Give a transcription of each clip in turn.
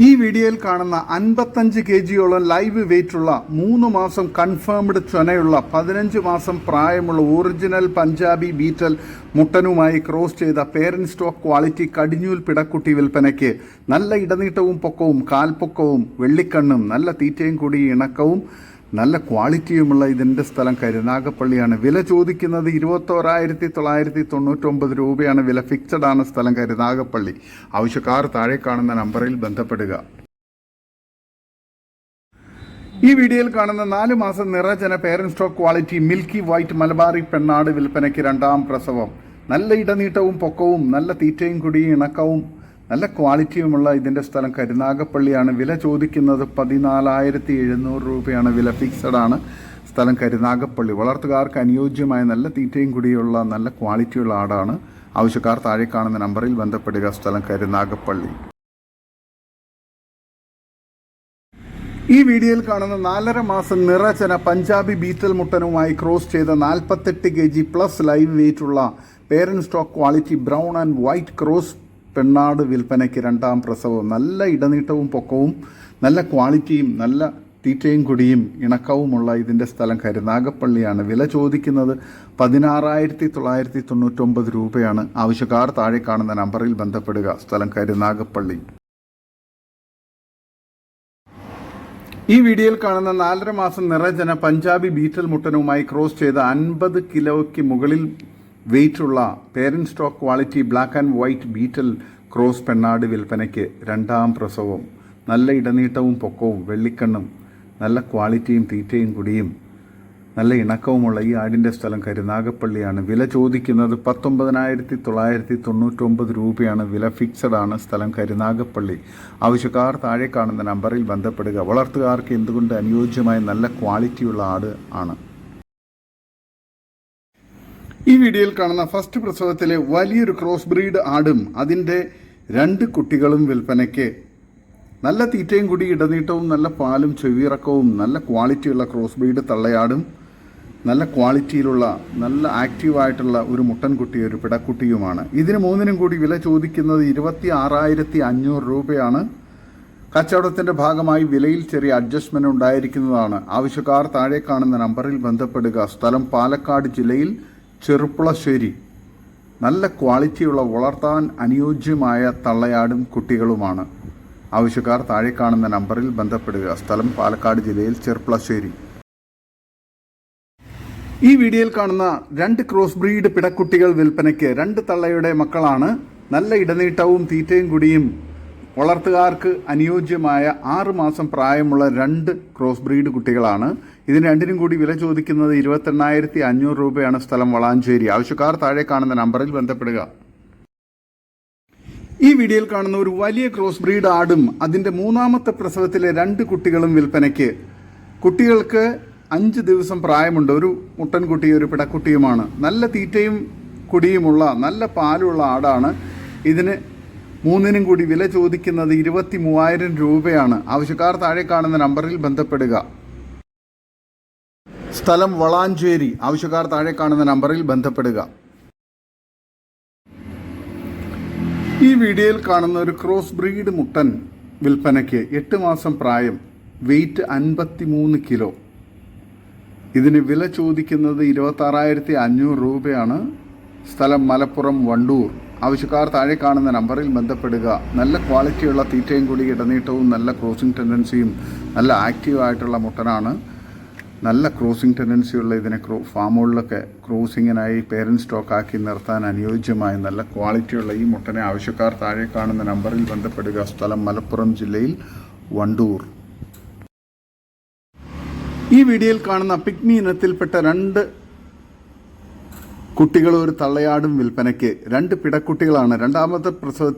ഈ വീഡിയോയിൽ കാണുന്ന അൻപത്തഞ്ച് കെ ജിയോളം ലൈവ് വെയിറ്റുള്ള മൂന്ന് മാസം കൺഫേംഡ് ചൊനയുള്ള പതിനഞ്ച് മാസം പ്രായമുള്ള ഒറിജിനൽ പഞ്ചാബി ബീറ്റൽ മുട്ടനുമായി ക്രോസ് ചെയ്ത പേരൻ സ്റ്റോക്ക് ക്വാളിറ്റി കടിഞ്ഞൂൽ പിടക്കുട്ടി വിൽപ്പനയ്ക്ക് നല്ല ഇടനീട്ടവും പൊക്കവും കാൽപ്പൊക്കവും വെള്ളിക്കണ്ണും നല്ല തീറ്റയും കൂടി ഇണക്കവും നല്ല ക്വാളിറ്റിയുമുള്ള ഇതിന്റെ സ്ഥലം കരുനാഗപ്പള്ളിയാണ് വില ചോദിക്കുന്നത് ഇരുപത്തോരായിരത്തി തൊള്ളായിരത്തി തൊണ്ണൂറ്റൊമ്പത് രൂപയാണ്. വില ഫിക്സഡ് ആണ് സ്ഥലം കരുനാഗപ്പള്ളി ആവശ്യക്കാർ താഴെ കാണുന്ന നമ്പറിൽ ബന്ധപ്പെടുക. ഈ വീഡിയോയിൽ കാണുന്ന നാല് മാസം നിറജന parent stock quality milky white Malabari പെണ്ണാട് വിൽപ്പനയ്ക്ക് രണ്ടാം പ്രസവം. നല്ല ഇടനീട്ടവും പൊക്കവും നല്ല തീറ്റയും കുടിയും ഇണക്കവും നല്ല ക്വാളിറ്റിയുമുള്ള ഇതിന്റെ സ്ഥലം കരുനാഗപ്പള്ളിയാണ്. വില ചോദിക്കുന്നത് പതിനാലായിരത്തി എഴുന്നൂറ് രൂപയാണ്. വില ഫിക്സഡ് ആണ്. സ്ഥലം കരുനാഗപ്പള്ളി. വളർത്തുകാർക്ക് അനുയോജ്യമായ നല്ല തീറ്റയും കൂടിയുള്ള നല്ല ക്വാളിറ്റിയുള്ള ആടാണ്. ആവശ്യക്കാർ താഴെ കാണുന്ന നമ്പറിൽ ബന്ധപ്പെടുക. സ്ഥലം കരുനാഗപ്പള്ളി. ഈ വീഡിയോയിൽ കാണുന്ന നാലര മാസം നിറചന പഞ്ചാബി ബീറ്റൽ മുട്ടനുമായി ക്രോസ് ചെയ്ത നാൽപ്പത്തെട്ട് K G plus live വെയിറ്റുള്ള parent stock quality brown and white cross പെണ്ണാട് വിൽപ്പനയ്ക്ക് രണ്ടാം പ്രസവം നല്ല ഇടനീട്ടവും പൊക്കവും നല്ല ക്വാളിറ്റിയും നല്ല തീറ്റയും കുടിയും ഇണക്കവുമുള്ള ഇതിന്റെ സ്ഥലം കരുനാഗപ്പള്ളിയാണ്. വില ചോദിക്കുന്നത് പതിനാറായിരത്തി തൊള്ളായിരത്തി തൊണ്ണൂറ്റൊമ്പത് രൂപയാണ്. ആവശ്യക്കാർ താഴെ കാണുന്ന നമ്പറിൽ ബന്ധപ്പെടുക. സ്ഥലം കരുനാഗപ്പള്ളി. ഈ വീഡിയോയിൽ കാണുന്ന നാലര മാസം നിറജന പഞ്ചാബി ബീറ്റൽ മുട്ടനുമായി ക്രോസ് ചെയ്ത അൻപത് കിലോയ്ക്ക് മുകളിൽ വെയിറ്റുള്ള parent stock quality black and white Beetal cross പെണ്ണാട് വിൽപ്പനയ്ക്ക് രണ്ടാം പ്രസവം. നല്ല ഇടനീട്ടവും പൊക്കവും വെള്ളിക്കണ്ണും നല്ല ക്വാളിറ്റിയും തീറ്റയും കുടിയും നല്ല ഇണക്കവുമുള്ള ഈ ആടിന്റെ സ്ഥലം കരുനാഗപ്പള്ളിയാണ്. വില ചോദിക്കുന്നത് പത്തൊമ്പതിനായിരത്തി തൊള്ളായിരത്തി തൊണ്ണൂറ്റൊമ്പത് രൂപയാണ്. വില ഫിക്സഡ് ആണ് സ്ഥലം കരുനാഗപ്പള്ളി. ആവശ്യക്കാർ താഴെ കാണുന്ന നമ്പറിൽ ബന്ധപ്പെടുക. വളർത്തുകാർക്ക് എന്തുകൊണ്ട് അനുയോജ്യമായ നല്ല ക്വാളിറ്റിയുള്ള ആട് ആണ്? ഈ വീഡിയോയിൽ കാണുന്ന ഫസ്റ്റ് പ്രസവത്തിലെ വലിയൊരു ക്രോസ് ബ്രീഡ് ആടും അതിന്റെ രണ്ട് കുട്ടികളും വിൽപ്പനയ്ക്ക് നല്ല തീറ്റയും കൂടി ഇടനീട്ടവും നല്ല പാലും ചെവിയിറക്കവും നല്ല ക്വാളിറ്റിയുള്ള ക്രോസ് ബ്രീഡ് തള്ളയാടും നല്ല ക്വാളിറ്റിയിലുള്ള നല്ല ആക്റ്റീവായിട്ടുള്ള ഒരു മുട്ടൻകുട്ടി ഒരു പിടക്കുട്ടിയുമാണ്. ഇതിന് മൂന്നിനും കൂടി വില ചോദിക്കുന്നത് ഇരുപത്തി ആറായിരത്തി അഞ്ഞൂറ് രൂപയാണ്. കച്ചവടത്തിന്റെ ഭാഗമായി വിലയിൽ ചെറിയ അഡ്ജസ്റ്റ്മെന്റ് ഉണ്ടായിരിക്കുന്നതാണ്. ആവശ്യക്കാർ താഴെ കാണുന്ന നമ്പറിൽ ബന്ധപ്പെടുക. സ്ഥലം പാലക്കാട് ജില്ലയിൽ ചെറുപ്പുളശ്ശേരി. നല്ല ക്വാളിറ്റിയുള്ള വളർത്താൻ അനുയോജ്യമായ തള്ളയാടും കുട്ടികളുമാണ്. ആവശ്യക്കാർ താഴെ കാണുന്ന നമ്പറിൽ ബന്ധപ്പെടുക. സ്ഥലം പാലക്കാട് ജില്ലയിൽ ചെറുപ്പുളശ്ശേരി. ഈ വീഡിയോയിൽ കാണുന്ന രണ്ട് ക്രോസ് ബ്രീഡ് പിടക്കുട്ടികൾ വിൽപ്പനയ്ക്ക് രണ്ട് തള്ളയുടെ മക്കളാണ്. നല്ല ഇടനീട്ടവും തീറ്റയും കുടിയും വളർത്തുകാർക്ക് അനുയോജ്യമായ ആറ് മാസം പ്രായമുള്ള രണ്ട് ക്രോസ് ബ്രീഡ് കുട്ടികളാണ്. ഇതിന് രണ്ടിനും കൂടി വില ചോദിക്കുന്നത് ഇരുപത്തെണ്ണായിരത്തി അഞ്ഞൂറ് രൂപയാണ് സ്ഥലം വളാഞ്ചേരി. ആവശ്യക്കാർ താഴെ കാണുന്ന നമ്പറിൽ ബന്ധപ്പെടുക. ഈ വീഡിയോയിൽ കാണുന്ന ഒരു വലിയ ക്രോസ് ബ്രീഡ് ആടും അതിന്റെ മൂന്നാമത്തെ പ്രസവത്തിലെ രണ്ട് കുട്ടികളും വിൽപ്പനയ്ക്ക്. കുട്ടികൾക്ക് അഞ്ച് ദിവസം പ്രായമുണ്ട്. ഒരു മുട്ടൻകുട്ടിയും ഒരു പിടക്കുട്ടിയുമാണ്. നല്ല തീറ്റയും കുടിയുമുള്ള നല്ല പാലുള്ള ആടാണ്. ഇതിന് മൂന്നിനും കൂടി വില ചോദിക്കുന്നത് ഇരുപത്തി മൂവായിരം രൂപയാണ്. ആവശ്യക്കാർ താഴെ കാണുന്ന നമ്പറിൽ ബന്ധപ്പെടുക. സ്ഥലം വളാഞ്ചേരി. ആവശ്യക്കാർ താഴെ കാണുന്ന നമ്പറിൽ ബന്ധപ്പെടുക. ഈ വീഡിയോയിൽ കാണുന്ന ഒരു ക്രോസ് ബ്രീഡ് മുട്ടൻ വിൽപ്പനയ്ക്ക് എട്ട് മാസം പ്രായം വെയിറ്റ് അൻപത്തി മൂന്ന് കിലോ ഇതിന് വില ചോദിക്കുന്നത് ഇരുപത്താറായിരത്തി അഞ്ഞൂറ് രൂപയാണ്. സ്ഥലം മലപ്പുറം വണ്ടൂർ. ആവശ്യക്കാർ താഴെ കാണുന്ന നമ്പറിൽ ബന്ധപ്പെടുക. നല്ല ക്വാളിറ്റിയുള്ള തീറ്റയും കൂടി ഇടനീട്ടവും നല്ല ക്രോസിംഗ് ടെൻഡൻസിയും നല്ല ആക്റ്റീവായിട്ടുള്ള മുട്ടനാണ്. നല്ല ക്രോസിംഗ് ടെൻഡൻസിയുള്ള ഇതിനെ ക്രോ ഫാമുകളിലൊക്കെ ക്രോസിങ്ങിനായി പേരന്റ് സ്റ്റോക്കാക്കി നിർത്താൻ അനുയോജ്യമായ നല്ല ക്വാളിറ്റിയുള്ള ഈ മുട്ടനെ ആവശ്യക്കാർ താഴെ കാണുന്ന നമ്പറിൽ ബന്ധപ്പെടുക. സ്ഥലം മലപ്പുറം ജില്ലയിൽ വണ്ടൂർ. ഈ വീഡിയോയിൽ കാണുന്ന പിഗ്മി ഇനത്തിൽപ്പെട്ട രണ്ട് കുട്ടികൾ ഒരു തള്ളയാടും വിൽപ്പനയ്ക്ക്. രണ്ട് പിടക്കുട്ടികളാണ്. രണ്ടാമത്തെ പ്രസവ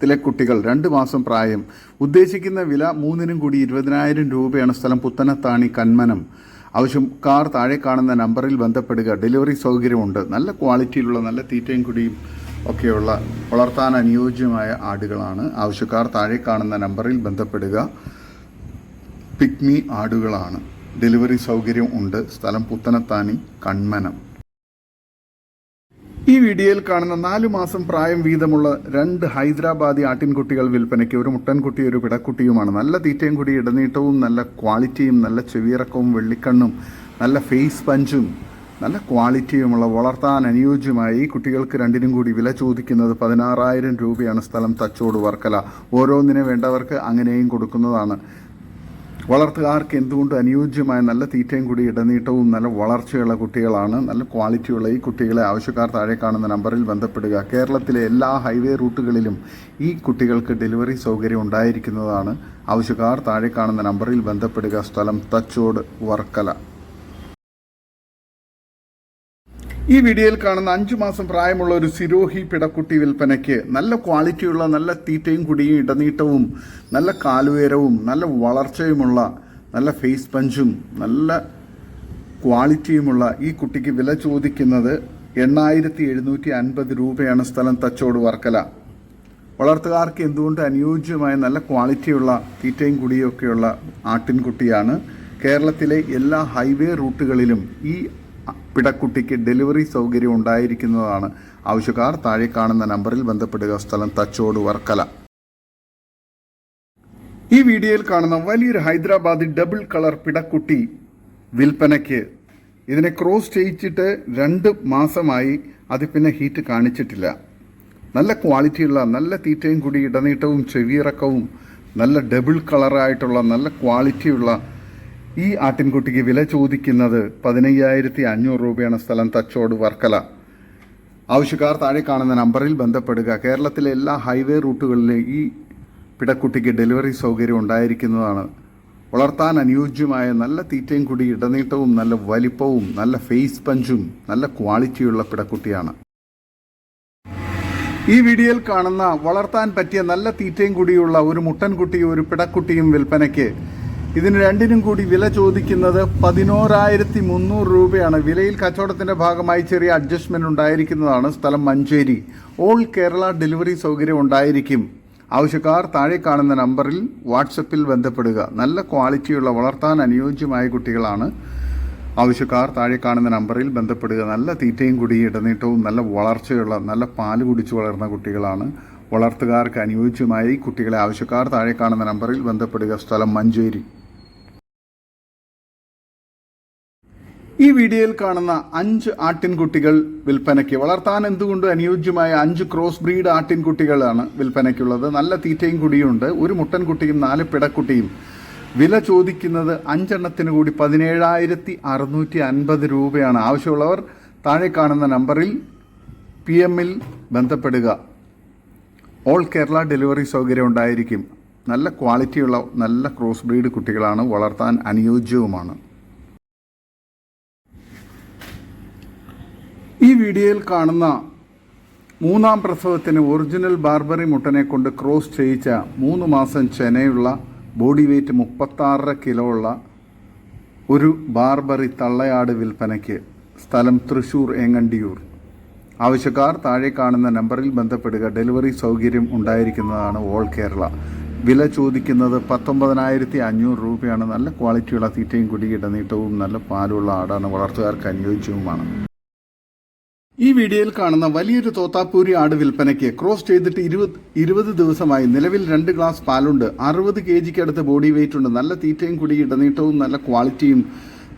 ത്തിലെ കുട്ടികൾ രണ്ട് മാസം പ്രായം. ഉദ്ദേശിക്കുന്ന വില മൂന്നിനും കൂടി ഇരുപതിനായിരം രൂപയാണ്. സ്ഥലം പുത്തനത്താണി കന്മനം. ആവശ്യക്കാർ താഴെ കാണുന്ന നമ്പറിൽ ബന്ധപ്പെടുക. ഡെലിവറി സൗകര്യമുണ്ട്. നല്ല ക്വാളിറ്റിയിലുള്ള നല്ല തീറ്റയും കുടിയും ഒക്കെയുള്ള വളർത്താൻ അനുയോജ്യമായ ആടുകളാണ്. ആവശ്യക്കാർ താഴെ കാണുന്ന നമ്പറിൽ ബന്ധപ്പെടുക. പിക്മി ആടുകളാണ്. ഡെലിവറി സൗകര്യം ഉണ്ട്. സ്ഥലം പുത്തനത്താനി കൺമനം ഈ വീഡിയോയിൽ കാണുന്ന നാലു മാസം പ്രായം വീതമുള്ള രണ്ട് ഹൈദരാബാദി ആട്ടിൻകുട്ടികൾ വിൽപ്പനയ്ക്ക് ഒരു മുട്ടൻകുട്ടി ഒരു പിടക്കുട്ടിയുമാണ്. നല്ല തീറ്റയും കൂടി ഇടനീട്ടവും നല്ല ക്വാളിറ്റിയും നല്ല ചെവിയിറക്കവും വെള്ളിക്കണ്ണും നല്ല ഫേസ് പഞ്ചും നല്ല ക്വാളിറ്റിയുമുള്ള വളർത്താൻ അനുയോജ്യമായി കുട്ടികൾക്ക് രണ്ടിനും കൂടി വില ചോദിക്കുന്നത് പതിനാറായിരം രൂപയാണ് സ്ഥലം തച്ചോട് വർക്കല. ഓരോന്നിനെ വേണ്ടവർക്ക് അങ്ങനെയും കൊടുക്കുന്നതാണ്. വളർത്തുകാർക്ക് എന്തുകൊണ്ട് അനുയോജ്യമായ നല്ല തീറ്റയും കൂടി ഇടനീട്ടവും നല്ല വളർച്ചയുള്ള കുട്ടികളാണ് നല്ല ക്വാളിറ്റിയുള്ള ഈ കുട്ടികളെ ആവശ്യക്കാർ താഴെ കാണുന്ന നമ്പറിൽ ബന്ധപ്പെടുക? കേരളത്തിലെ എല്ലാ ഹൈവേ റൂട്ടുകളിലും ഈ കുട്ടികൾക്ക് ഡെലിവറി സൗകര്യം ഉണ്ടായിരിക്കുന്നതാണ്. ആവശ്യക്കാർ താഴെ കാണുന്ന നമ്പറിൽ ബന്ധപ്പെടുക. സ്ഥലം തച്ചോട് വർക്കല. ഈ വീഡിയോയിൽ കാണുന്ന അഞ്ചു മാസം പ്രായമുള്ള ഒരു സിരോഹി പിടക്കുട്ടി വിൽപ്പനയ്ക്ക് നല്ല ക്വാളിറ്റിയുള്ള നല്ല തീറ്റയും കുടിയും ഇടനീട്ടവും നല്ല കാലുയരവും നല്ല വളർച്ചയുമുള്ള നല്ല ഫേസ് പഞ്ചും നല്ല ക്വാളിറ്റിയുമുള്ള ഈ കുട്ടിക്ക് വില ചോദിക്കുന്നത് എണ്ണായിരത്തി എഴുന്നൂറ്റി അൻപത് രൂപയാണ് സ്ഥലം തച്ചോട് വർക്കല. വളർത്തുകാർക്ക് എന്തുകൊണ്ട് അനുയോജ്യമായ നല്ല ക്വാളിറ്റിയുള്ള തീറ്റയും കുടിയും ഒക്കെയുള്ള ആട്ടിൻകുട്ടിയാണ്? കേരളത്തിലെ എല്ലാ ഹൈവേ റൂട്ടുകളിലും ഈ പിടക്കുട്ടിക്ക് ഡെലിവറി സൗകര്യം ഉണ്ടായിരിക്കുന്നതാണ് ആവശ്യക്കാർ താഴെ കാണുന്ന നമ്പറിൽ ബന്ധപ്പെടുക. സ്ഥലം തച്ചോട് വർക്കല. ഈ വീഡിയോയിൽ കാണുന്ന വലിയൊരു ഹൈദരാബാദി ഡബിൾ കളർ പിടക്കുട്ടി വിൽപ്പനയ്ക്ക്. ഇതിനെ ക്രോസ് ചെയ്യിച്ചിട്ട് രണ്ട് മാസമായി അത് പിന്നെ ഹീറ്റ് കാണിച്ചിട്ടില്ല. നല്ല ക്വാളിറ്റിയുള്ള നല്ല തീറ്റയും കൂടി ഇടനീട്ടവും ചെവിയിറക്കവും നല്ല ഡബിൾ കളറായിട്ടുള്ള നല്ല ക്വാളിറ്റിയുള്ള ഈ ആട്ടിൻകുട്ടിക്ക് വില ചോദിക്കുന്നത് പതിനയ്യായിരത്തി അഞ്ഞൂറ് രൂപയാണ് സ്ഥലം തച്ചോട് വർക്കല. ആവശ്യക്കാർ താഴെ കാണുന്ന നമ്പറിൽ ബന്ധപ്പെടുക. കേരളത്തിലെ എല്ലാ ഹൈവേ റൂട്ടുകളിലെ ഈ പിടക്കുട്ടിക്ക് ഡെലിവറി സൗകര്യം ഉണ്ടായിരിക്കുന്നതാണ്. വളർത്താൻ അനുയോജ്യമായ നല്ല തീറ്റയും കൂടി ഇടനീട്ടവും നല്ല വലിപ്പവും നല്ല ഫേസ് പഞ്ചും നല്ല ക്വാളിറ്റിയുള്ള പിടക്കുട്ടിയാണ്. ഈ വീഡിയോയിൽ കാണുന്ന വളർത്താൻ പറ്റിയ നല്ല തീറ്റയും കൂടിയുള്ള ഒരു മുട്ടൻകുട്ടിയും ഒരു പിടക്കുട്ടിയും വിൽപ്പനയ്ക്ക് ഇതിന് രണ്ടിനും കൂടി വില ചോദിക്കുന്നത് പതിനോരായിരത്തി മുന്നൂറ് രൂപയാണ്. വിലയിൽ കച്ചവടത്തിന്റെ ഭാഗമായി ചെറിയ അഡ്ജസ്റ്റ്മെന്റ് ഉണ്ടായിരിക്കുന്നതാണ് സ്ഥലം മഞ്ചേരി. ഓൾ കേരള ഡെലിവറി സൗകര്യം ഉണ്ടായിരിക്കും. ആവശ്യക്കാർ താഴെ കാണുന്ന നമ്പറിൽ വാട്സപ്പിൽ ബന്ധപ്പെടുക. നല്ല ക്വാളിറ്റിയുള്ള വളർത്താൻ അനുയോജ്യമായ കുട്ടികളാണ്. ആവശ്യക്കാർ താഴെ കാണുന്ന നമ്പറിൽ ബന്ധപ്പെടുക. നല്ല തീറ്റയും കുടി ഇടനീട്ടവും നല്ല വളർച്ചയുള്ള നല്ല പാൽ കുടിച്ചു വളർന്ന കുട്ടികളാണ്. വളർത്തുകാർക്ക് അനുയോജ്യമായി കുട്ടികളെ ആവശ്യക്കാർ താഴെ കാണുന്ന നമ്പറിൽ ബന്ധപ്പെടുക. സ്ഥലം മഞ്ചേരി. ഈ വീഡിയോയിൽ കാണുന്ന അഞ്ച് ആട്ടിൻകുട്ടികൾ വിൽപ്പനയ്ക്ക് വളർത്താൻ എന്തുകൊണ്ട് അനുയോജ്യമായ അഞ്ച് ക്രോസ് ബ്രീഡ് ആട്ടിൻകുട്ടികളാണ് വിൽപ്പനയ്ക്കുള്ളത്? നല്ല തീറ്റയും കുടിയുണ്ട്. ഒരു മുട്ടൻകുട്ടിയും നാല് പിടക്കുട്ടിയും. വില ചോദിക്കുന്നത് അഞ്ചെണ്ണത്തിന് കൂടി പതിനേഴായിരത്തി അറുന്നൂറ്റി അൻപത് രൂപയാണ്. ആവശ്യമുള്ളവർ താഴെ കാണുന്ന നമ്പറിൽ പി എമ്മിൽ ബന്ധപ്പെടുക. ഓൾ കേരള ഡെലിവറി സൗകര്യം ഉണ്ടായിരിക്കും. നല്ല ക്വാളിറ്റിയുള്ള നല്ല ക്രോസ് ബ്രീഡ് കുട്ടികളാണ് വളർത്താൻ അനുയോജ്യവുമാണ്. ഈ വീഡിയോയിൽ കാണുന്ന മൂന്നാം പ്രസവത്തിന് ഒറിജിനൽ ബാർബറി മുട്ടനെ കൊണ്ട് ക്രോസ് ചെയ്യിച്ച മൂന്ന് മാസം ചെനയുള്ള ബോഡി വെയ്റ്റ് മുപ്പത്താറര കിലോ ഉള്ള ഒരു ബാർബറി തള്ളയാട് വിൽപ്പനയ്ക്ക് സ്ഥലം തൃശൂർ ഏങ്ങണ്ടിയൂർ. ആവശ്യക്കാർ താഴെ കാണുന്ന നമ്പറിൽ ബന്ധപ്പെടുക. ഡെലിവറി സൗകര്യം ഉണ്ടായിരിക്കുന്നതാണ് ഓൾ കേരള. വില ചോദിക്കുന്നത് പത്തൊമ്പതിനായിരത്തി അഞ്ഞൂറ് രൂപയാണ്. നല്ല ക്വാളിറ്റിയുള്ള തീറ്റയും കുടികിട്ട നീട്ടവും നല്ല പാലുള്ള ആടാണ്. വളർത്തുകാർക്ക് അനുയോജ്യവുമാണ്. ഈ വീഡിയോയിൽ കാണുന്ന വലിയൊരു തോത്താപ്പൂരി ആട് വിൽപ്പനയ്ക്ക് ക്രോസ് ചെയ്തിട്ട് ഇരുപത് ഇരുപത് ദിവസമായി നിലവിൽ രണ്ട് ഗ്ലാസ് പാലുണ്ട്. അറുപത് കെ ജിക്ക് അടുത്ത് ബോഡി വെയിറ്റ് ഉണ്ട്. നല്ല തീറ്റയും കുടി ഇടനീട്ടവും നല്ല ക്വാളിറ്റിയും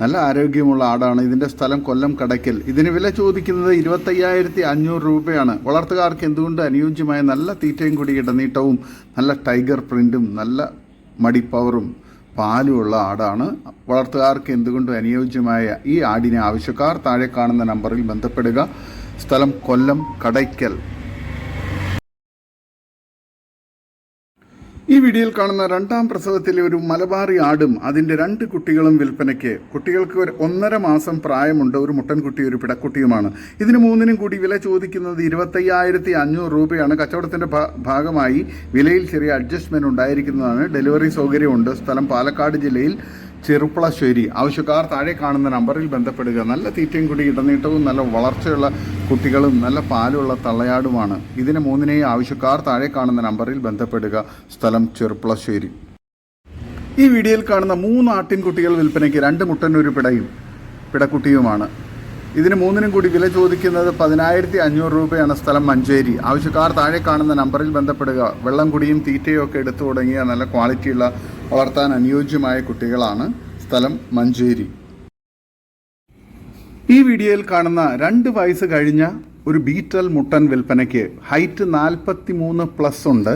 നല്ല ആരോഗ്യമുള്ള ആടാണ്. ഇതിന്റെ സ്ഥലം കൊല്ലം കടയ്ക്കൽ. ഇതിന് വില ചോദിക്കുന്നത് ഇരുപത്തയ്യായിരത്തി അഞ്ഞൂറ് രൂപയാണ്. വളർത്തുകാർക്ക് എന്തുകൊണ്ട് അനുയോജ്യമായ നല്ല തീറ്റയും കുടി ഇടനീട്ടവും നല്ല ടൈഗർ പ്രിന്റും നല്ല മടിപ്പവറും പാലുമുള്ള ആടാണ്. വളർത്തുകാർക്ക് എന്തുകൊണ്ടും അനുയോജ്യമായ ഈ ആടിനെ ആവശ്യക്കാർ താഴെ കാണുന്ന നമ്പറിൽ ബന്ധപ്പെടുക. സ്ഥലം കൊല്ലം കടയ്ക്കൽ. ഈ വീഡിയോയിൽ കാണുന്ന രണ്ടാം പ്രസവത്തിലെ ഒരു മലബാറി ആടും അതിന്റെ രണ്ട് കുട്ടികളും വിൽപ്പനയ്ക്ക്. കുട്ടികൾക്ക് ഒരു ഒന്നര മാസം പ്രായമുണ്ട്. ഒരു മുട്ടൻകുട്ടി ഒരു പിടക്കുട്ടിയുമാണ്. ഇതിന് മൂന്നിനും കൂടി വില ചോദിക്കുന്നത് ഇരുപത്തയ്യായിരത്തി അഞ്ഞൂറ് രൂപയാണ്. കച്ചവടത്തിന്റെ ഭാഗമായി വിലയിൽ ചെറിയ അഡ്ജസ്റ്റ്മെന്റ് ഉണ്ടായിരിക്കുന്നതാണ്. ഡെലിവറി സൗകര്യമുണ്ട്. സ്ഥലം പാലക്കാട് ജില്ലയിൽ. ചെറുപ്പളശ്ശേരി. ആവശ്യക്കാർ താഴെ കാണുന്ന നമ്പറിൽ ബന്ധപ്പെടുക. നല്ല തീറ്റയും കുടി ഇടനീട്ടവും നല്ല വളർച്ചയുള്ള കുട്ടികളും നല്ല പാലുള്ള തള്ളയാടുമാണ്. ഇതിന് മൂന്നിനെയും ആവശ്യക്കാർ താഴെ കാണുന്ന നമ്പറിൽ ബന്ധപ്പെടുക. സ്ഥലം ചെറുപ്പളശ്ശേരി. ഈ വീഡിയോയിൽ കാണുന്ന മൂന്ന് ആട്ടിൻകുട്ടികൾ വിൽപ്പനയ്ക്ക് രണ്ട് മുട്ടനൊരു പിടയും പിടക്കുട്ടിയുമാണ്. ഇതിന് മൂന്നിനും കൂടി വില ചോദിക്കുന്നത് പതിനായിരത്തി അഞ്ഞൂറ് രൂപയാണ് സ്ഥലം മഞ്ചേരി. ആവശ്യക്കാർ താഴെ കാണുന്ന നമ്പറിൽ ബന്ധപ്പെടുക. വെള്ളം കുടിയും തീറ്റയും ഒക്കെ എടുത്തു തുടങ്ങിയ നല്ല ക്വാളിറ്റിയുള്ള വളർത്താൻ അനുയോജ്യമായ കുട്ടികളാണ് സ്ഥലം മഞ്ചേരി. ഈ വീഡിയോയിൽ കാണുന്ന രണ്ട് വയസ്സ് കഴിഞ്ഞ ഒരു ബീറ്റൽ മുട്ടൻ വിൽപ്പനയ്ക്ക് ഹൈറ്റ് നാൽപ്പത്തി മൂന്ന് പ്ലസ് ഉണ്ട്.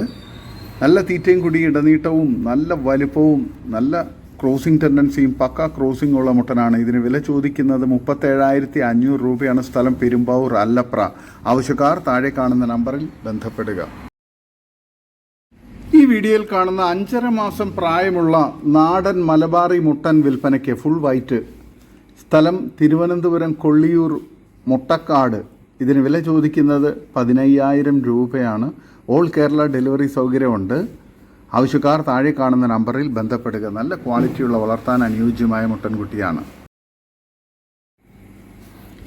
നല്ല തീറ്റയും കുടി ഇടനീട്ടവും നല്ല വലുപ്പവും നല്ല ക്രോസിംഗ് ടെൻഡൻസിയും പക്ക ക്രോസിംഗ് ഉള്ള മുട്ടനാണ്. ഇതിന് വില ചോദിക്കുന്നത് മുപ്പത്തേഴായിരത്തി അഞ്ഞൂറ് രൂപയാണ്. സ്ഥലം പെരുമ്പാവൂർ അല്ലപ്ര. ആവശ്യക്കാർ താഴെ കാണുന്ന നമ്പറിൽ ബന്ധപ്പെടുക. വീഡിയോയിൽ കാണുന്ന അഞ്ചര മാസം പ്രായമുള്ള നാടൻ മലബാറി മുട്ടൻ വിൽപ്പനയ്ക്ക് ഫുൾ വൈറ്റ് സ്ഥലം തിരുവനന്തപുരം കൊള്ളിയൂർ മുട്ടക്കാട്. ഇതിന് വില ചോദിക്കുന്നത് പതിനയ്യായിരം രൂപയാണ്. ഓൾ കേരള ഡെലിവറി സൗകര്യമുണ്ട്. ആവശ്യക്കാർ താഴെ കാണുന്ന നമ്പറിൽ ബന്ധപ്പെടുക. നല്ല ക്വാളിറ്റിയുള്ള വളർത്താൻ അനുയോജ്യമായ മുട്ടൻകുട്ടിയാണ്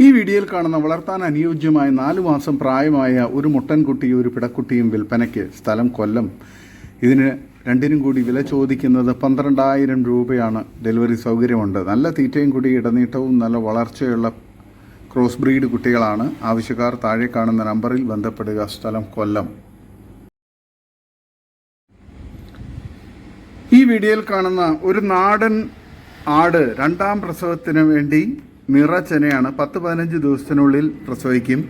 ഈ വീഡിയോയിൽ കാണുന്ന വളർത്താൻ അനുയോജ്യമായ നാലു മാസം പ്രായമായ ഒരു മുട്ടൻകുട്ടിയും ഒരു പിടക്കുട്ടിയും വിൽപ്പനയ്ക്ക്. സ്ഥലം കൊല്ലം. ഇതിന് രണ്ടിനും കൂടി വില ചോദിക്കുന്നത് പന്ത്രണ്ടായിരം രൂപയാണ് ഡെലിവറി സൗകര്യമുണ്ട്. നല്ല തീറ്റയും കൂടി ഇടനീട്ടവും നല്ല വളർച്ചയുള്ള ക്രോസ് ബ്രീഡ് കുട്ടികളാണ്. ആവശ്യക്കാർ താഴെ കാണുന്ന നമ്പറിൽ ബന്ധപ്പെടുക. സ്ഥലം കൊല്ലം. ഈ വീഡിയോയിൽ കാണുന്ന ഒരു നാടൻ ആട് രണ്ടാം പ്രസവത്തിന് വേണ്ടി നിറച്ചനയാണ് പത്ത് പതിനഞ്ച് ദിവസത്തിനുള്ളിൽ പ്രസവിക്കും.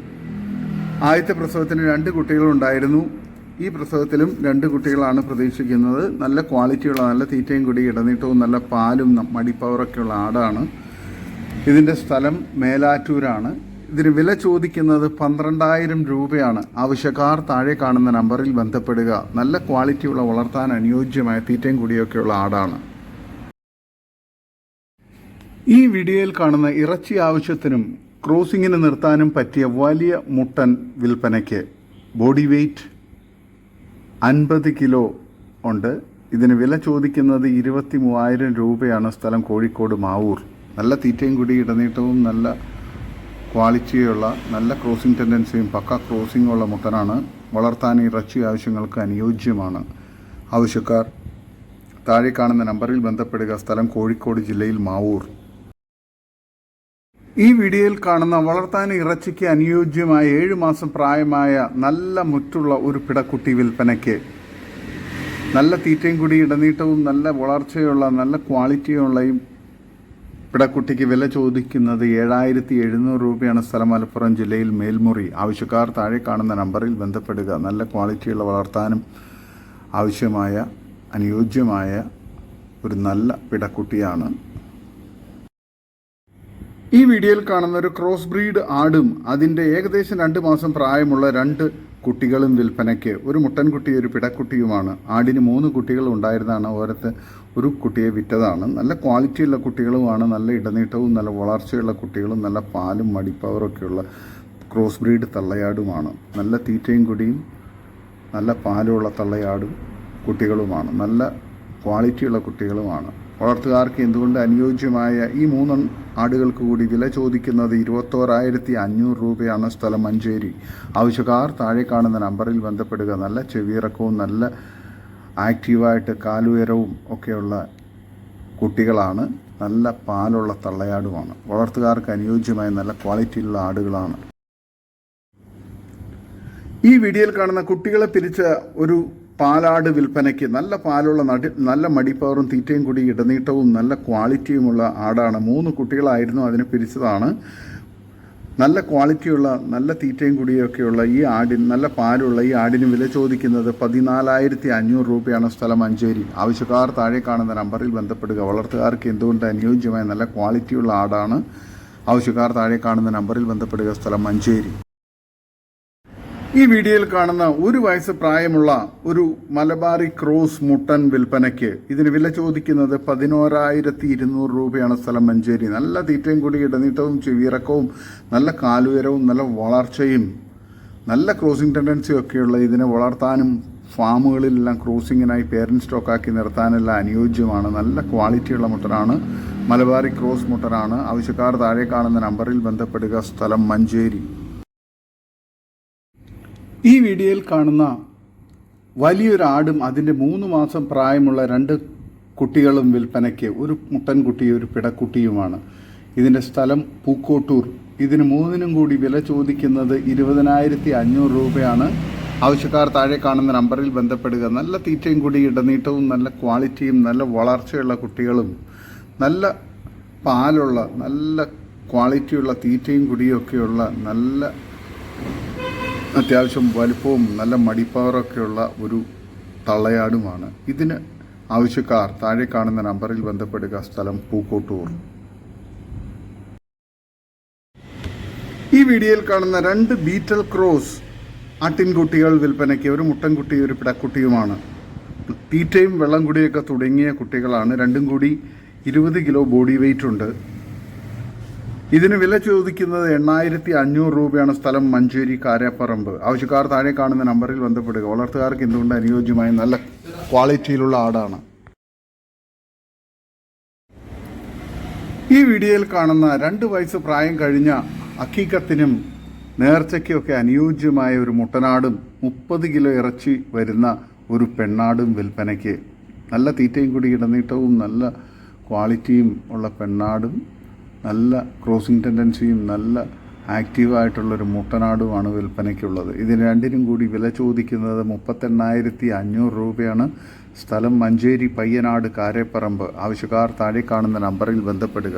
ആദ്യത്തെ പ്രസവത്തിന് രണ്ട് കുട്ടികളുണ്ടായിരുന്നു. ഈ പ്രസവത്തിലും രണ്ട് കുട്ടികളാണ് പ്രതീക്ഷിക്കുന്നത്. നല്ല ക്വാളിറ്റിയുള്ള നല്ല തീറ്റയും കൂടി ഇടനീട്ടവും നല്ല പാലും മടിപ്പവറൊക്കെ ഉള്ള ആടാണ്. ഇതിന്റെ സ്ഥലം മേലാറ്റൂരാണ്. ഇതിന് വില ചോദിക്കുന്നത് പന്ത്രണ്ടായിരം രൂപയാണ്. ആവശ്യക്കാർ താഴെ കാണുന്ന നമ്പറിൽ ബന്ധപ്പെടുക. നല്ല ക്വാളിറ്റിയുള്ള വളർത്താൻ അനുയോജ്യമായ തീറ്റയും കൂടിയൊക്കെയുള്ള ആടാണ്. ഈ വീഡിയോയിൽ കാണുന്ന ഇറച്ചി ആവശ്യത്തിനും ക്രോസിങ്ങിന് നിർത്താനും പറ്റിയ വലിയ മുട്ടൻ വിൽപ്പനയ്ക്ക് ബോഡി വെയ്റ്റ് അൻപത് കിലോ ഉണ്ട്. ഇതിന് വില ചോദിക്കുന്നത് ഇരുപത്തി മൂവായിരം രൂപയാണ് സ്ഥലം കോഴിക്കോട് മാവൂർ. നല്ല തീറ്റയും കൂടി ഇടനീട്ടവും നല്ല ക്വാളിറ്റിയുള്ള നല്ല ക്രോസിംഗ് ടെൻഡൻസിയും പക്ക ക്രോസിംഗ് ഉള്ള മുട്ടനാണ്. വളർത്താൻ ഇറച്ചി ആവശ്യങ്ങൾക്ക് അനുയോജ്യമാണ്. ആവശ്യക്കാർ താഴെ കാണുന്ന നമ്പറിൽ ബന്ധപ്പെടുക. സ്ഥലം കോഴിക്കോട് ജില്ലയിൽ മാവൂർ. ഈ വീഡിയോയിൽ കാണുന്ന വളർത്താൻ ഇറച്ചിക്ക് അനുയോജ്യമായ ഏഴ് മാസം പ്രായമായ നല്ല മുറ്റുള്ള ഒരു പിടക്കുട്ടി വിൽപ്പനയ്ക്ക് നല്ല തീറ്റയും കൂടി ഇടനീട്ടവും നല്ല വളർച്ചയുള്ള നല്ല ക്വാളിറ്റിയുള്ള പിടക്കുട്ടിക്ക് വില ചോദിക്കുന്നത് ഏഴായിരത്തി എഴുന്നൂറ് രൂപയാണ് സ്ഥലം മലപ്പുറം ജില്ലയിൽ മേൽമുറി. ആവശ്യക്കാർ താഴെ കാണുന്ന നമ്പറിൽ ബന്ധപ്പെടുക. നല്ല ക്വാളിറ്റിയുള്ള വളർത്താനും ആവശ്യമായ അനുയോജ്യമായ ഒരു നല്ല പിടക്കുട്ടിയാണ് ഈ വീഡിയോയിൽ കാണുന്ന ഒരു ക്രോസ് ബ്രീഡ് ആടും അതിന്റെ ഏകദേശം രണ്ട് മാസം പ്രായമുള്ള രണ്ട് കുട്ടികളും വിൽപ്പനയ്ക്ക്. ഒരു മുട്ടൻകുട്ടി ഒരു പിടക്കുട്ടിയുമാണ്. ആടിന് മൂന്ന് കുട്ടികൾ ഉണ്ടായിരുന്നതാണ് ഓരത്ത് ഒരു കുട്ടിയെ വിറ്റതാണ്. നല്ല ക്വാളിറ്റിയുള്ള കുട്ടികളുമാണ് നല്ല ഇടനീട്ടവും നല്ല വളർച്ചയുള്ള കുട്ടികളും നല്ല പാലും മടിപ്പവറും ഒക്കെയുള്ള ക്രോസ് ബ്രീഡ് തള്ളയാടുമാണ്. നല്ല തീറ്റയും കുടിയും നല്ല പാലുള്ള തള്ളയാടും കുട്ടികളുമാണ്. നല്ല ക്വാളിറ്റിയുള്ള കുട്ടികളുമാണ്. വളർത്തുകാർക്ക് എന്തുകൊണ്ട് അനുയോജ്യമായ ഈ മൂന്ന് ആടുകൾക്ക് കൂടി വില ചോദിക്കുന്നത് ഇരുപത്തോരായിരത്തി അഞ്ഞൂറ് രൂപയാണ് സ്ഥലം മഞ്ചേരി. ആവശ്യക്കാർ താഴെ കാണുന്ന നമ്പറിൽ ബന്ധപ്പെടുക. നല്ല ചെവിയിറക്കവും നല്ല ആക്റ്റീവായിട്ട് കാലുയരവും ഒക്കെയുള്ള കുട്ടികളാണ്. നല്ല പാലുള്ള തള്ളയാടുമാണ്. വളർത്തുകാർക്ക് അനുയോജ്യമായ നല്ല ക്വാളിറ്റിയുള്ള ആടുകളാണ്. ഈ വീഡിയോയിൽ കാണുന്ന കുട്ടികളെ പിരിച്ച ഒരു പാലാട് വിൽപ്പനയ്ക്ക് നല്ല പാലുള്ള നടി നല്ല മടിപ്പവറും തീറ്റയും കൂടി ഇടനീട്ടവും നല്ല ക്വാളിറ്റിയുമുള്ള ആടാണ്. മൂന്ന് കുട്ടികളായിരുന്നു അതിനെ പിരിച്ചതാണ്. നല്ല ക്വാളിറ്റിയുള്ള നല്ല തീറ്റയും കൂടിയൊക്കെയുള്ള ഈ ആടിന് നല്ല പാലുള്ള ഈ ആടിന് വില ചോദിക്കുന്നത് പതിനാലായിരത്തി അഞ്ഞൂറ് രൂപയാണ് സ്ഥലം അഞ്ചേരി. ആവശ്യക്കാർ താഴെ കാണുന്ന നമ്പറിൽ ബന്ധപ്പെടുക. വളർത്തുകാർക്ക് എന്തുകൊണ്ട് അനുയോജ്യമായ നല്ല ക്വാളിറ്റിയുള്ള ആടാണ്? ആവശ്യക്കാർ താഴെ കാണുന്ന നമ്പറിൽ ബന്ധപ്പെടുക. സ്ഥലം മഞ്ചേരി ഈ വീഡിയോയിൽ കാണുന്ന ഒരു വയസ്സ് പ്രായമുള്ള ഒരു മലബാറി ക്രോസ് മുട്ടൻ വിൽപ്പനയ്ക്ക് ഇതിന് വില ചോദിക്കുന്നത് പതിനോരായിരത്തി ഇരുന്നൂറ് രൂപയാണ് സ്ഥലം മഞ്ചേരി. നല്ല തീറ്റയും കൂടി ഇടനീട്ടവും ചെവിയിറക്കവും നല്ല കാലുയരവും നല്ല വളർച്ചയും നല്ല ക്രോസിംഗ് ടെൻഡൻസിയും ഒക്കെയുള്ള ഇതിനെ വളർത്താനും ഫാമുകളിലെല്ലാം ക്രോസിങ്ങിനായി പേരന്റ് സ്റ്റോക്കാക്കി നിർത്താനെല്ലാം അനുയോജ്യമാണ്. നല്ല ക്വാളിറ്റിയുള്ള മുട്ടനാണ്. മലബാറി ക്രോസ് മുട്ടനാണ്. ആവശ്യക്കാർ താഴെ കാണുന്ന നമ്പറിൽ ബന്ധപ്പെടുക. സ്ഥലം മഞ്ചേരി. ഈ വീഡിയോയിൽ കാണുന്ന വലിയൊരു ആടും അതിന്റെ മൂന്ന് മാസം പ്രായമുള്ള രണ്ട് കുട്ടികളും വിൽപ്പനയ്ക്ക് ഒരു മുട്ടൻകുട്ടി ഒരു പിടക്കുട്ടിയുമാണ്. ഇതിന്റെ സ്ഥലം പൂക്കോട്ടൂർ. ഇതിന് മൂന്നിനും കൂടി വില ചോദിക്കുന്നത് ഇരുപതിനായിരത്തി അഞ്ഞൂറ് രൂപയാണ്. ആവശ്യക്കാർ താഴെ കാണുന്ന നമ്പറിൽ ബന്ധപ്പെടുക. നല്ല തീറ്റയും കൂടി ഇടനീട്ടവും നല്ല ക്വാളിറ്റിയും നല്ല വളർച്ചയുള്ള കുട്ടികളും നല്ല പാലുള്ള നല്ല ക്വാളിറ്റിയുള്ള തീറ്റയും കുടിയൊക്കെയുള്ള നല്ല അത്യാവശ്യം വലുപ്പവും നല്ല മടിപ്പവറൊക്കെയുള്ള ഒരു തള്ളയാടുമാണ്. ഇതിന് ആവശ്യക്കാർ താഴെ കാണുന്ന നമ്പറിൽ ബന്ധപ്പെടുക. സ്ഥലം പൂക്കോട്ടൂർ. ഈ വീഡിയോയിൽ കാണുന്ന രണ്ട് ബീറ്റൽ ക്രോസ് ആട്ടിൻകുട്ടികൾ വിൽപ്പനയ്ക്ക് ഒരു മുട്ടൻകുട്ടി ഒരു പിടക്കുട്ടിയുമാണ്. തീറ്റയും വെള്ളം കുടിയൊക്കെ തുടങ്ങിയ കുട്ടികളാണ്. രണ്ടും കൂടി ഇരുപത് കിലോ ബോഡി വെയിറ്റ് ഉണ്ട്. ഇതിന് വില ചോദിക്കുന്നത് എണ്ണായിരത്തി അഞ്ഞൂറ് രൂപയാണ് സ്ഥലം മഞ്ചേരി കാരപ്പറമ്പ്. ആവശ്യക്കാർ താഴെ കാണുന്ന നമ്പറിൽ ബന്ധപ്പെടുക. വളർത്തുകാർക്ക് എന്തുകൊണ്ട് അനുയോജ്യമായ നല്ല ക്വാളിറ്റിയിലുള്ള ആടാണ്? ഈ വീഡിയോയിൽ കാണുന്ന രണ്ട് വയസ്സ് പ്രായം കഴിഞ്ഞ അക്കീക്കത്തിനും നേർച്ചയ്ക്കൊക്കെ അനുയോജ്യമായ ഒരു മുട്ടനാടും മുപ്പത് കിലോ ഇറച്ചി വരുന്ന ഒരു പെണ്ണാടും വിൽപ്പനയ്ക്ക്. നല്ല തീറ്റയും കൂടി ഇടനീട്ടവും നല്ല ക്വാളിറ്റിയും ഉള്ള പെണ്ണാടും നല്ല ക്രോസിംഗ് ടെൻഡൻസിയും നല്ല ആക്റ്റീവായിട്ടുള്ളൊരു മുട്ടനാടുമാണ് വിൽപ്പനയ്ക്കുള്ളത്. ഇതിന് രണ്ടിനും കൂടി വില ചോദിക്കുന്നത് മുപ്പത്തെണ്ണായിരത്തി അഞ്ഞൂറ് രൂപയാണ്. സ്ഥലം മഞ്ചേരി പയ്യനാട് കാരേപ്പറമ്പ്. ആവശ്യക്കാർ താഴെ കാണുന്ന നമ്പറിൽ ബന്ധപ്പെടുക.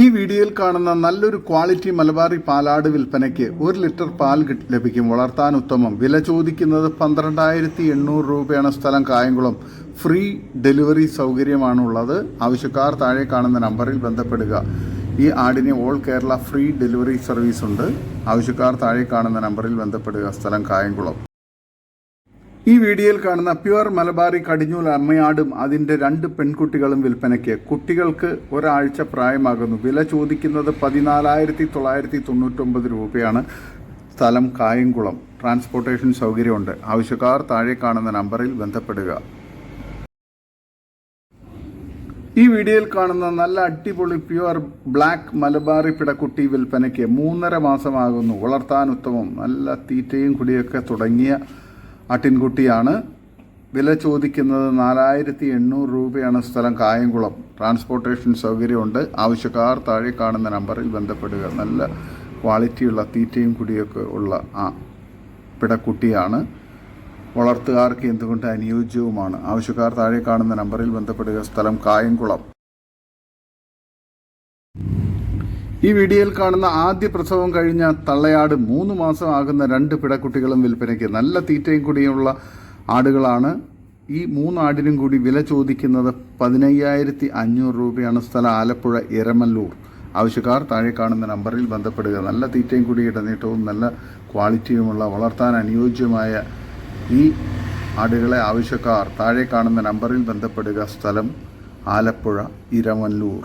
ഈ വീഡിയോയിൽ കാണുന്ന നല്ലൊരു ക്വാളിറ്റി മലബാറി പാലാട് വിൽപ്പനയ്ക്ക് ഒരു ലിറ്റർ പാൽ ലഭിക്കും. വളർത്താൻ ഉത്തമം. വില ചോദിക്കുന്നത് പന്ത്രണ്ടായിരത്തി എണ്ണൂറ് രൂപയാണ് സ്ഥലം. കായംകുളം ഫ്രീ ഡെലിവറി സൗകര്യമാണുള്ളത്. ആവശ്യക്കാർ താഴെ കാണുന്ന നമ്പറിൽ ബന്ധപ്പെടുക. ഈ ആടിന് all Kerala free delivery service ഉണ്ട് ആവശ്യക്കാർ താഴെ കാണുന്ന നമ്പറിൽ ബന്ധപ്പെടുക. സ്ഥലം കായംകുളം. ഈ വീഡിയോയിൽ കാണുന്ന പ്യുവർ മലബാറി കടിഞ്ഞൂൽ അമ്മയാടും അതിന്റെ രണ്ട് പെൺകുട്ടികളും വിൽപ്പനയ്ക്ക്. കുട്ടികൾക്ക് ഒരാഴ്ച പ്രായമാകുന്നു. വില ചോദിക്കുന്നത് പതിനാലായിരത്തി തൊള്ളായിരത്തി തൊണ്ണൂറ്റൊമ്പത് രൂപയാണ്. സ്ഥലം കായംകുളം. ട്രാൻസ്പോർട്ടേഷൻ സൗകര്യമുണ്ട്. ആവശ്യക്കാർ താഴെ കാണുന്ന നമ്പറിൽ ബന്ധപ്പെടുക. ഈ വീഡിയോയിൽ കാണുന്ന നല്ല അടിപൊളി പ്യുവർ ബ്ലാക്ക് മലബാറി പിടക്കുട്ടി വിൽപ്പനയ്ക്ക് മൂന്നര മാസമാകുന്നു. വളർത്താൻ ഉത്തമം. നല്ല തീറ്റയും കുടിയൊക്കെ തുടങ്ങിയ ആട്ടിൻകുട്ടിയാണ്. വില ചോദിക്കുന്നത് നാലായിരത്തി എണ്ണൂറ് രൂപയാണ് സ്ഥലം. കായംകുളം ട്രാൻസ്പോർട്ടേഷൻ സൗകര്യമുണ്ട്. ആവശ്യക്കാർ താഴെ കാണുന്ന നമ്പറിൽ ബന്ധപ്പെടുക. നല്ല ക്വാളിറ്റിയുള്ള തീറ്റയും കുടിയൊക്കെ ഉള്ള ആ പിടക്കുട്ടിയാണ്. വളർത്തുകാർക്ക് എന്തുകൊണ്ട് അനുയോജ്യവുമാണ്? ആവശ്യക്കാർ താഴെ കാണുന്ന നമ്പറിൽ ബന്ധപ്പെടുക. സ്ഥലം കായംകുളം. ഈ വീഡിയോയിൽ കാണുന്ന ആദ്യ പ്രസവം കഴിഞ്ഞ തള്ളയാട് മൂന്ന് മാസം ആകുന്ന രണ്ട് പിടക്കുട്ടികളും വിൽപ്പനയ്ക്ക് നല്ല തീറ്റയും കൂടിയുള്ള ആടുകളാണ്. ഈ മൂന്നാടിനും കൂടി വില ചോദിക്കുന്നത് പതിനയ്യായിരത്തി അഞ്ഞൂറ് രൂപയാണ്. സ്ഥലം ആലപ്പുഴ ഇരമല്ലൂർ ആവശ്യക്കാർ താഴെ കാണുന്ന നമ്പറിൽ ബന്ധപ്പെടുക. നല്ല തീറ്റയും കൂടി ഇടനീട്ടവും നല്ല ക്വാളിറ്റിയുമുള്ള വളർത്താൻ അനുയോജ്യമായ ഈ ആടുകളെ ആവശ്യക്കാർ താഴെ കാണുന്ന നമ്പറിൽ ബന്ധപ്പെടുക. സ്ഥലം ആലപ്പുഴ ഇരമല്ലൂർ.